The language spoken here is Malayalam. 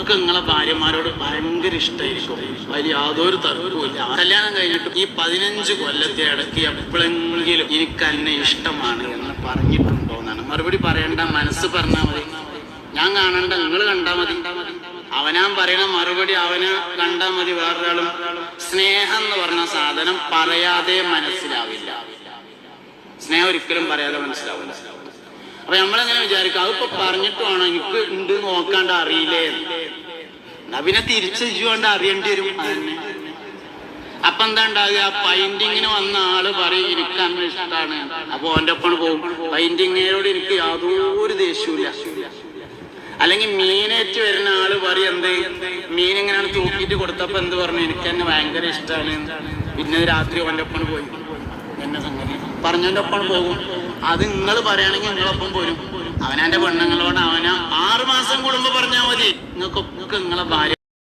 നിങ്ങൾക്ക് നിങ്ങളെ ഭാര്യമാരോട് ഭയങ്കര ഇഷ്ടമായിരിക്കും അതിൽ യാതൊരു തരവുമില്ല കല്യാണം കഴിഞ്ഞിട്ട് ഈ പതിനഞ്ച് കൊല്ലത്തെ ഇടയ്ക്ക് എപ്പോഴെങ്കിലും എനിക്ക് എന്നെ ഇഷ്ടമാണ് എന്ന് പറഞ്ഞിട്ടുണ്ടോ എന്നാണ്. മറുപടി പറയേണ്ട മനസ്സ് പറഞ്ഞാൽ മതി. ഞാൻ കാണണ്ട നിങ്ങൾ കണ്ടാൽ മതി. അവനാൻ പറയണ മറുപടി അവന് കണ്ടാൽ മതി വേറൊരാളും. സ്നേഹം എന്ന് പറഞ്ഞ സാധനം പറയാതെ മനസ്സിലാവില്ല. സ്നേഹം ഒരിക്കലും പറയാതെ മനസ്സിലാവില്ല. അപ്പൊ നമ്മളെങ്ങനെ വിചാരിക്കും അതിപ്പോ പറഞ്ഞിട്ട് വേണം എനിക്ക് ഉണ്ട് നോക്കാണ്ട് അറിയില്ലേ? പിന്നെ തിരിച്ചു കൊണ്ട് അറിയേണ്ടി വരും. അതന്നെ. അപ്പൊ എന്താ ഉണ്ടാകുക പൈന്റിങ്ങിന് വന്ന ആൾ പറയും എനിക്ക് അന്ന് ഇഷ്ടമാണ് അപ്പൊ ഓന്റെ ഒപ്പം പോകും. പൈന്റിങ്ങിനോട് എനിക്ക് യാതൊരു ദേഷ്യമില്ല അല്ലെങ്കിൽ മീനേറ്റ് വരുന്ന ആൾ പറയും എന്ത്? മീൻ ഇങ്ങനെയാണ് തൂക്കിയിട്ട് കൊടുത്തപ്പോ എന്ത് പറഞ്ഞു? എനിക്ക് തന്നെ ഭയങ്കര ഇഷ്ടമാണ് പിന്നെ രാത്രി ഓന്റെ ഒപ്പം പോയി. എന്നെ സംഗതി. പറഞ്ഞതിന്റെ ഒപ്പം പോകും. അത് നിങ്ങൾ പറയുകയാണെങ്കിൽ നിങ്ങളൊപ്പം പോരും. അവനാന്റെ പെണ്ണുങ്ങളോട് അവന ആറ് മാസം പറഞ്ഞാൽ മതി. നിങ്ങൾക്കൊക്കെ നിങ്ങളെ ഭാര്യ